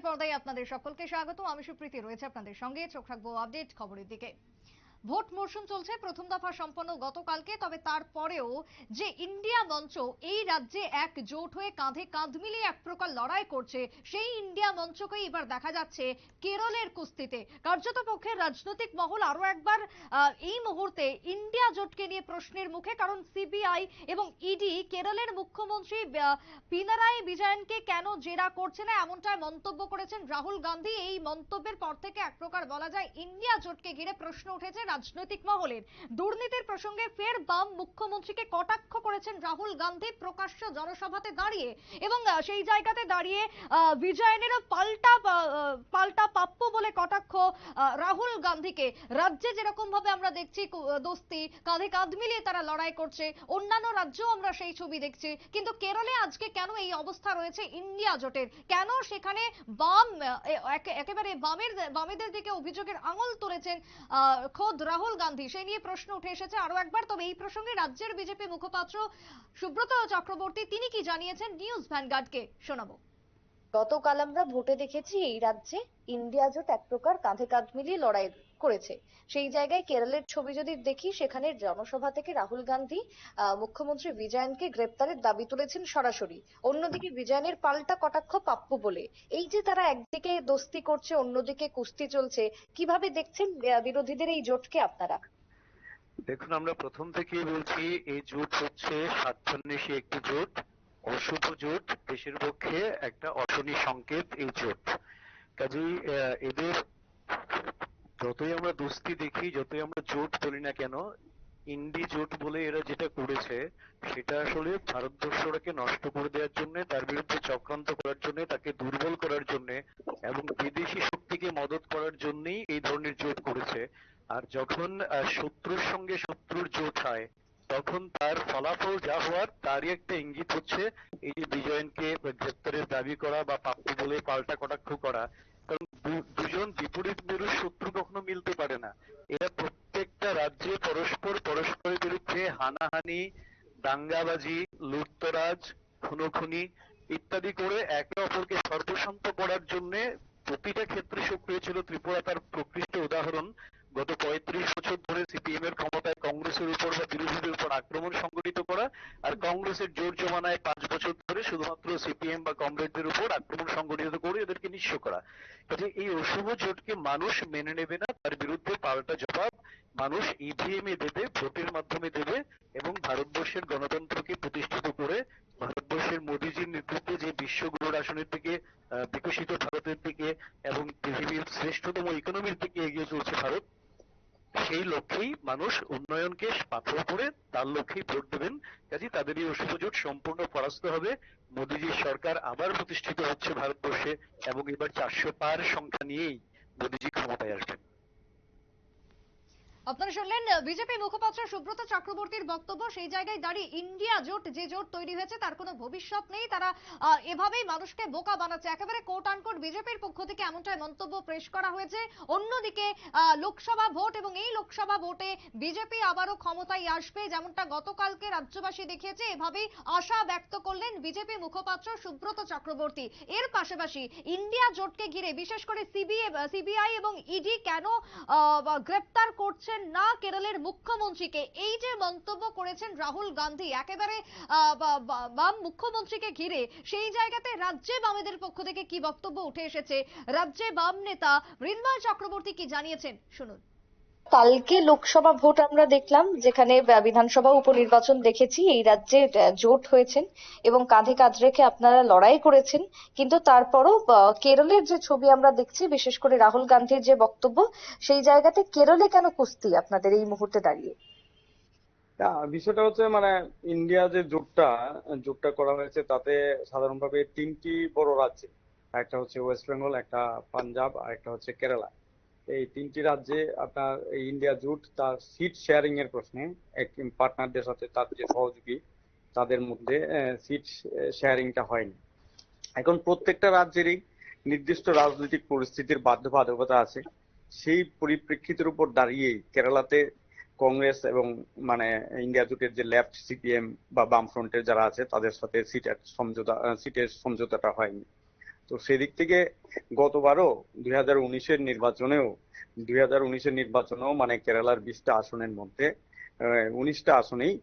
পর্দায় আপনাদের সকলকে স্বাগত আমি সুপ্রীতি রয়েছে আপনাদের সঙ্গে। চোখ রাখব আপডেট খবরের দিকে। ভোট মরশুম চলছে, প্রথম দফা সম্পন্ন গতকালকে, তবে তারপরেও যে ইন্ডিয়া মঞ্চ, এই রাজ্যে এক জোট হয়ে কাঁধে কাঁধ মিলিয়ে এক প্রকার লড়াই করছে, সেই ইন্ডিয়া মঞ্চকে এবার দেখা যাচ্ছে কেরলের কুস্তিতে। কার্যত পক্ষের রাজনৈতিক মহল আরও একবার এই মুহূর্তে ইন্ডিয়া জোটকে নিয়ে প্রশ্নের মুখে, কারণ সিবিআই এবং ইডি কেরলের মুখ্যমন্ত্রী পিনারায় বিজয়নকে কেন জেরা করছে না, এমনটাই মন্তব্য করেছেন রাহুল গান্ধী। এই মন্তব্যের পর থেকে এক প্রকার বলা যায়, ইন্ডিয়া জোটকে ঘিরে প্রশ্ন উঠেছে রাজনৈতিক মহলের। দুর্নীতির প্রসঙ্গে ফের বাম মুখ্যমন্ত্রীকে কটাক্ষ করেছেন রাহুল গান্ধী প্রকাশ্য জনসভাতে দাঁড়িয়ে। এবং সেই জায়গাতে দাঁড়িয়ে বিজয়নেরও পাল্টা পাল্টা প্রাপ্য বলে কটাক্ষ রাহুল গান্ধীকে। রাজ্যে যেরকম ভাবে আমরা দেখছি দোস্তি, কাঁধে কাঁধ মিলিয়ে তারা লড়াই করছে। অন্যান্য রাজ্যেও আমরা সেই ছবি দেখছি। কিন্তু কেরলে আজকে কেন এই অবস্থা রয়েছে ইন্ডিয়া জোটের? কেন সেখানে বাম একেবারে বামের, বামেদের দিকে অভিযোগের আঙুল তুলেছেন খোদ রাহুল গান্ধী, সেই নিয়ে প্রশ্ন উঠে এসেছে আরও একবার। তবে এই প্রসঙ্গে রাজ্যের বিজেপি মুখপাত্র সুব্রত চক্রবর্তী, তিনি কি জানিয়েছেন? নিউজ ভ্যানগার্ডকে শোনাবো। গতকাল আমরা ভোটে দেখেছি এই রাজ্যে ইন্ডিয়া জোট এক প্রকার কাঁধে কাঁধ মিলিয়ে লড়াই করেছে। সেই জায়গায় কেরলের ছবি যদি দেখি, সেখানে জনসভা থেকে রাহুল গান্ধী মুখ্যমন্ত্রী বিজয়নকে গ্রেপ্তারের দাবি তুলেছেন সরাসরি। অন্যদিকে বিজয়নের পাল্টা কটাক্ষ প্রাপ্য বলে। এই যে তারা একদিকে দোস্তি করছে, অন্যদিকে কুস্তি চলছে, কীভাবে দেখছেন বিরোধীদের এই জোটকে আপনারা? দেখুন, আমরা প্রথম থেকেই বলছি, এই জোট হচ্ছে স্বার্থান্বেষী একটি জোট, অশুভ জোট, দেশের পক্ষে একটা অশনি সংকেত এই জোট। কাজেই এদের যতই আমরা দুস্তি দেখি, যতই আমরা জোট বলি না কেন ইন্ডি জোট বলে এরা যেটা করেছে, সেটা আসলে ভারতবর্ষটাকে নষ্ট করে দেওয়ার জন্য, তার বিরুদ্ধে চক্রান্ত করার জন্য, তাকে দুর্বল করার জন্য এবং বিদেশি শক্তিকে মদত করার জন্যই এই ধরনের জোট করেছে। আর যখন শত্রুর সঙ্গে শত্রুর জোট হয়, তখন তার ফলাফল যা হওয়ার তারই একটা ইঙ্গিত হচ্ছে, এই যে বিজয়নকে গ্রেপ্তারের দাবি করা বা প্রাপ্য বলে পাল্টা কটাক্ষ করা। কারণ দু- দুজন বিপরীত মেরুর শত্রু কখনো মিলতে পারে না এরা প্রত্যেকটা রাজ্যে পরস্পর পরস্পরের বিরুদ্ধে হানাহানি দাঙ্গাবাজি, লুটতরাজ, খুনোখুনি ইত্যাদি করে একে অপরকে সর্বশান্ত করার জন্য প্রতিটা ক্ষেত্রে সক্রিয় ছিল ত্রিপুরা তার প্রকৃষ্ট উদাহরণ। গত পঁয়ত্রিশ বছর ধরে সিপিএম এর ক্ষমতায় কংগ্রেসের উপর বা বিরোধীদের উপর আক্রমণ সংগঠিত করা আর কংগ্রেসের জোর জমানায় পাঁচ বছর ধরে শুধুমাত্র সিপিএম বা কংগ্রেসদের উপর আক্রমণ সংগঠিত করে এদেরকে নিঃস্ব করা। কাজে এই অশুভ জোটকে মানুষ মেনে নেবে না, তার বিরুদ্ধে পাল্টা জবাব মানুষ ইভিএম এ দেবে, ভোটের মাধ্যমে দেবে। ভারতবর্ষের গণতন্ত্রকে প্রতিষ্ঠিত করে ভারতবর্ষের মোদীজির নেতৃত্বে যে বিশ্বগুরুর আসনের দিকে বিকশিত ভারতের দিকে এবং পৃথিবীর শ্রেষ্ঠতম ইকোনমির দিকে এগিয়ে চলছে ভারত, সেই লক্ষ্যেই মানুষ উন্নয়নকে পাথর করে তার লক্ষ্যেই ভোট দেবেন। কাজে তাদের এই জোট সম্পূর্ণ পরাস্ত হবে। মোদীজির সরকার আবার প্রতিষ্ঠিত হচ্ছে ভারতবর্ষে এবং এবার চারশো পার সংখ্যা নিয়েই মোদীজি ক্ষমতায় আসবেন। আপনারা শুনলেন বিজেপি মুখপাত্র সুব্রত চক্রবর্তীর বক্তব্য সেই জায়গায় দাঁড়িয়ে ইন্ডিয়া জোট যে জোট তৈরি হয়েছে তার কোনো ভবিষ্যৎ নেই। তারা এভাবেই মানুষকে বোকা বানাচ্ছে। একেবারে কোট আনকোট বিজেপির পক্ষ থেকে এমনটাই মন্তব্য পেশ করা হয়েছে। অন্যদিকে লোকসভা ভোট এবং এই লোকসভা ভোটে বিজেপি আবারও ক্ষমতায় আসবে যেমনটা গতকালকে রাজ্যবাসী দেখিয়েছে। এভাবেই আশা ব্যক্ত করলেন বিজেপি মুখপাত্র সুব্রত চক্রবর্তী। এর পাশাপাশি ইন্ডিয়া জোটকে ঘিরে বিশেষ করে সিবিআই সিবিআই এবং ইডি কেন আহ, বা করছেন না কেরলের মুখ্যমন্ত্রীকে? এই যে মন্তব্য করেছেন রাহুল গান্ধী, একেবারে বাম মুখ্যমন্ত্রীকে ঘিরে, সেই জায়গাতে রাজ্যে বামেদের পক্ষ থেকে কি বক্তব্য উঠে এসেছে? রাজ্যে বাম নেতা মৃন্ময় চক্রবর্তী কি জানিয়েছেন? শুনুন। কালকে লোকসভা ভোট আমরা দেখলাম, যেখানে বিধানসভা উপনির্বাচন দেখেছি, এই রাজ্যে জোট হয়েছেন এবং কাঁধে কাঁধ রেখে আপনারা লড়াই করেছেন। কিন্তু তারপরও কেরলের যে ছবি আমরা দেখছি, বিশেষ করে রাহুল গান্ধীর যে বক্তব্য, সেই জায়গাতে কেরলে কেন কুস্তি আপনাদের এই মুহূর্তে দাঁড়িয়ে? বিষয়টা হচ্ছে মানে ইন্ডিয়া যে জোটটা জোটটা করা হয়েছে, তাতে সাধারণভাবে তিনটি বড় রাজ্য। একটা হচ্ছে ওয়েস্ট বেঙ্গল, একটা পাঞ্জাব, আর একটা হচ্ছে কেরালা। এই তিনটি রাজ্যে আপনার ইন্ডিয়া জোট তার সিট শেয়ারিং এর প্রশ্নে এক পার্টনারদের সাথে তার যে সহযোগী, তাদের মধ্যে সিট শেয়ারিংটা হয়নি। এখন প্রত্যেকটা রাজ্যেরই নির্দিষ্ট রাজনৈতিক পরিস্থিতির বাধ্যবাধকতা আছে। সেই পরিপ্রেক্ষিতের উপর দাঁড়িয়েই কেরালাতে কংগ্রেস এবং মানে ইন্ডিয়া জোটের যে লেফট সিপিএম বা বামফ্রন্টের যারা আছে, তাদের সাথে সিটের সমঝোতা সিটের সমঝোতাটা হয়নি। তো সেদিক থেকে গতবারও দুই হাজার উনিশের নির্বাচনেও, দুই হাজার উনিশের নির্বাচনেও মানে কেরালার বিশটা আসনের মধ্যে উনিশটা আসনেই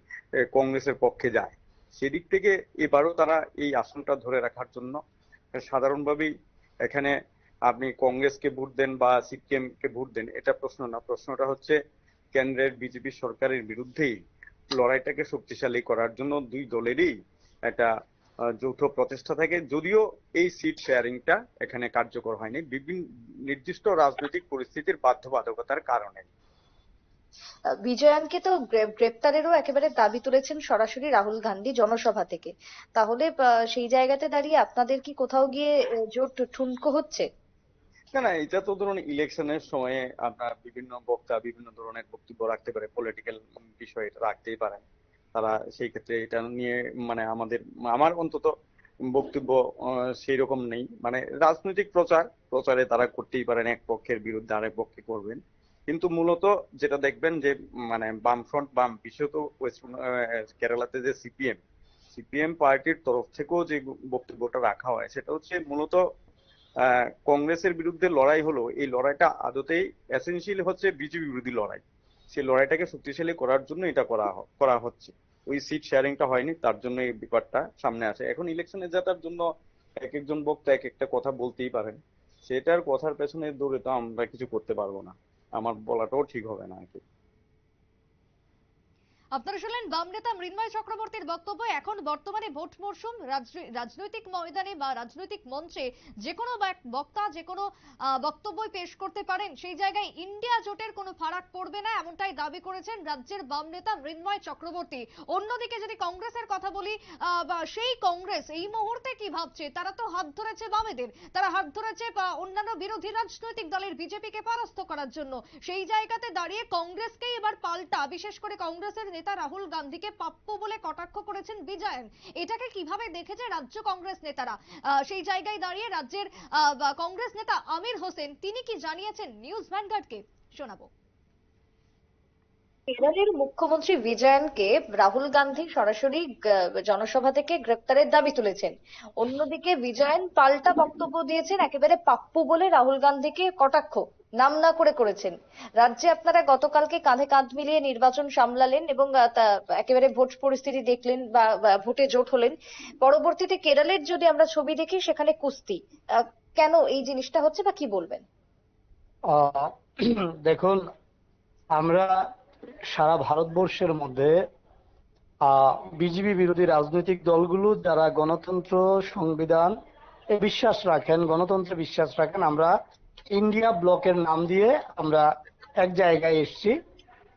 কংগ্রেসের পক্ষে যায়। সেদিক থেকে এবারও তারা এই আসনটা ধরে রাখার জন্য সাধারণভাবেই এখানে আপনি কংগ্রেসকে ভোট দেন বা সিপিএম কে ভোট দেন, এটা প্রশ্ন না। প্রশ্নটা হচ্ছে কেন্দ্রের বিজেপি সরকারের বিরুদ্ধেই লড়াইটাকে শক্তিশালী করার জন্য দুই দলেরই একটা যৌথ প্রচেষ্টা থাকে। যদিও এই সিট শেয়ারিংটা এখানে কার্যকর হয়নি বিভিন্ন নির্দিষ্ট রাজনৈতিক পরিস্থিতির বাধ্যবাধকতার কারণে। বিজয়ানকে তো গ্রেপ্তারেরও একেবারে দাবি তুলেছেন সরাসরি রাহুল গান্ধী জনসভা থেকে। তাহলে সেই জায়গাতে দাঁড়িয়ে আপনাদের কি কোথাও গিয়ে জোট ঠুনকো হচ্ছে? না না এটা তো ধরুন ইলেকশনের সময়ে আপনার বিভিন্ন বক্তা বিভিন্ন ধরনের বক্তব্য রাখতে পারে পলিটিক্যাল বিষয় রাখতেই পারেন। তারা সেই ক্ষেত্রে এটা নিয়ে মানে আমাদের, আমার অন্তত বক্তব্য সেই রকম নেই। মানে রাজনৈতিক প্রচার, প্রচারে তারা করতেই পারেন, এক পক্ষের বিরুদ্ধে আরেক পক্ষে করবেন। কিন্তু মূলত যেটা দেখবেন যে মানে বামফ্রন্ট, বাম, বিশেষত ওয়েস্ট কেরালাতে যে সিপিএম সিপিএম পার্টির তরফ থেকেও যে বক্তব্যটা রাখা হয়, সেটা হচ্ছে মূলত কংগ্রেসের বিরুদ্ধে লড়াই হলো। এই লড়াইটা আদতেই এসেনশিয়ালি হচ্ছে বিজেপি বিরোধী লড়াই। সেই লড়াইটাকে শক্তিশালী করার জন্য এটা করা করা হচ্ছে। ওই সিট শেয়ারিংটা হয়নি, তার জন্য এই ব্যাপারটা সামনে আসে। এখন ইলেকশনে জেতার জন্য এক একজন বক্তা এক একটা কথা বলতেই পারেন। সেটার কথার পেছনে দৌড়ে তো আমরা কিছু করতে পারব না। আমার বলাটাও ঠিক হবে না আর কি। আপনারা শুনলেন বাম নেতা মৃন্ময় চক্রবর্তীর বক্তব্য। এখন বর্তমানে ভোট মরশুম। রাজ- রাজনৈতিক ময়দানে বা রাজনৈতিক মঞ্চে যে কোনো বাক- বক্তা যে কোনো বক্তব্যই পেশ করতে পারেন। সেই জায়গায় ইন্ডিয়া জোটের কোনো ফারাক পড়বে না, এমনটাই দাবি করেছেন রাজ্যের বাম নেতা মৃন্ময় চক্রবর্তী। অন্যদিকে যদি কংগ্রেসের কথা বলি বা সেই কংগ্রেস এই মুহূর্তে কি ভাবছে? তারা তো হাত ধরেছে বামেদের। তারা হাত ধরেছে অন্যান্য বিরোধী রাজনৈতিক দলের বিজেপিকে পরাস্ত করার জন্য। সেই জায়গাতে দাঁড়িয়ে কংগ্রেসকেই এবার পাল্টা, বিশেষ করে কংগ্রেসের নেতা রাহুল গান্ধীকে প্রাপ্য বলে কটাক্ষ করেছেন বিজয়ন। এটাকে কীভাবে দেখেছে রাজ্য কংগ্রেস নেতারা? সেই জায়গায় দাঁড়িয়ে রাজ্যের কংগ্রেস নেতা আমির হোসেন, তিনি কি জানিয়েছেন? নিউজ ভ্যানগার্ডকে শোনাবো। কেরলের মুখ্যমন্ত্রী বিজয়নকে রাহুল গান্ধী সরাসরি জনসভা থেকে গ্রেপ্তারের দাবি তুলেছেন। অন্যদিকে বিজয়ন পাল্টা বক্তব্য দিয়েছেন, একেবারে পাপ্পু বলে রাহুল গান্ধীকে কটাক্ষ। নাম না করে করেছেন। রাজ্যে আপনারা গতকালকে কাঁধে কাঁধ মিলিয়ে নির্বাচন সামলালেন এবং একেবারে ভোট পরিস্থিতি দেখলেন বা ভোটে জোট হলেন। পরবর্তীতে কেরলের যদি আমরা ছবি দেখি, সেখানে কুস্তি। কেন এই জিনিসটা হচ্ছে বা কি বলবেন? দেখুন, আমরা সারা ভারতবর্ষের মধ্যে বিজেপি বিরোধী রাজনৈতিক দলগুলো যারা গণতন্ত্র সংবিধান বিশ্বাস রাখেন, গণতন্ত্রে বিশ্বাস রাখেন, আমরা ইন্ডিয়া ব্লকের নাম দিয়ে আমরা এক জায়গায় এসেছি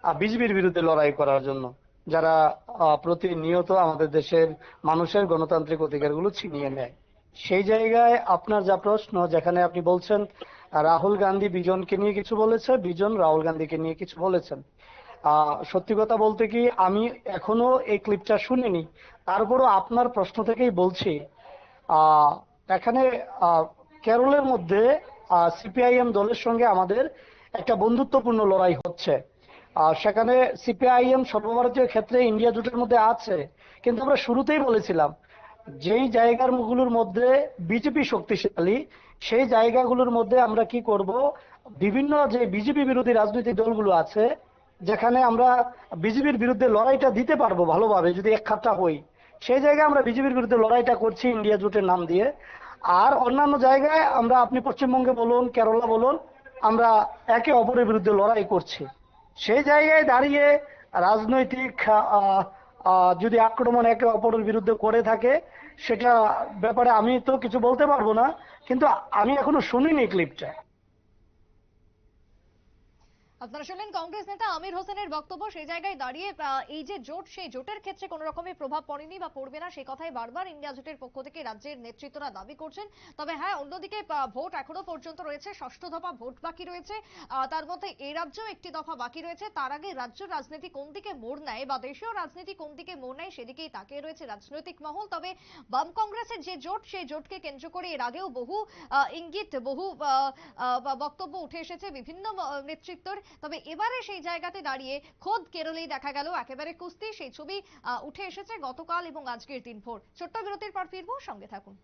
বিজেপির বিরুদ্ধে লড়াই করার জন্য। যারা প্রতিনিয়ত আমাদের দেশের মানুষের গণতান্ত্রিক অধিকারগুলো ছিনিয়ে নেয়। সেই জায়গায় আপনার যা প্রশ্ন, যেখানে আপনি বলছেন রাহুল গান্ধী বিজনকে নিয়ে কিছু বলেছে, বিজন রাহুল গান্ধীকে নিয়ে কিছু বলেছেন। সত্যি কথা বলতে কি, আমি এখনও এই ক্লিপটা শুনিনি। তারপরও আপনার প্রশ্ন থেকেই বলছি এখানে কেরলের মধ্যে সিপিআইএম দলের সঙ্গে আমাদের একটা বন্ধুত্বপূর্ণ লড়াই হচ্ছে। আর সেখানে সিপিআইএম সর্বভারতীয় ক্ষেত্রে ইন্ডিয়া জোটের মধ্যে আছে, কিন্তু আমরা শুরুতেই বলেছিলাম, যেই জায়গাগুলোর মধ্যে বিজেপি শক্তিশালী, সেই জায়গাগুলোর মধ্যে আমরা কি করব? বিভিন্ন যে বিজেপি বিরোধী রাজনৈতিক দলগুলো আছে, যেখানে আমরা বিজেপির বিরুদ্ধে লড়াইটা দিতে পারব ভালোভাবে, যদি এক খাট্টা হই, সেই জায়গায় আমরা বিজেপির বিরুদ্ধে লড়াইটা করছি ইন্ডিয়া জোটের নাম দিয়ে। আর অন্যান্য জায়গায় আমরা আপনি পশ্চিমবঙ্গে বলুন, কেরলা বলুন, আমরা একে অপরের বিরুদ্ধে লড়াই করছি। সেই জায়গায় দাঁড়িয়ে রাজনৈতিক যদি আক্রমণ একে অপরের বিরুদ্ধে করে থাকে, সেটা ব্যাপারে আমি তো কিছু বলতে পারব না, কিন্তু আমি এখনও শুনিনি ক্লিপটা আপনারা শুনলেন কংগ্রেস নেতা আমির হোসেনের বক্তব্য। সেই জায়গায় দাঁড়িয়ে এই যে জোট, সেই জোটের ক্ষেত্রে কোনো রকমের প্রভাব পড়েনি বা পড়বে না সেই কথাই বারবার ইন্ডিয়া জোটের পক্ষ থেকে রাজ্যের নেতৃত্বরা দাবি করছেন। তবে হ্যাঁ অন্যদিকে ভোট এখনও পর্যন্ত রয়েছে, ষষ্ঠ দফা ভোট বাকি রয়েছে। তার মধ্যে এই রাজ্যেও একটি দফা বাকি রয়েছে। তার আগে রাজ্য রাজনীতি কোন দিকে মোড় নেয় বা দেশীয় রাজনীতি কোন দিকে মোড় নেয় সেদিকেই তাকিয়ে রয়েছে রাজনৈতিক মহল। তবে বাম কংগ্রেসের যে জোট, সেই জোটকে কেন্দ্র করে এর আগেও বহু ইঙ্গিত, বহু বক্তব্য উঠে এসেছে বিভিন্ন নেতৃত্বর। তবে এবারে সেই জায়গাতে দাঁড়িয়ে খোদ কেরলেই দেখা গেল, একেবারে কুস্তি। সেই ছবি উঠে এসেছে গতকাল এবং আজকের দিন ভোর। ছোট্ট বিরতির পর ফিরবো, সঙ্গে থাকুন।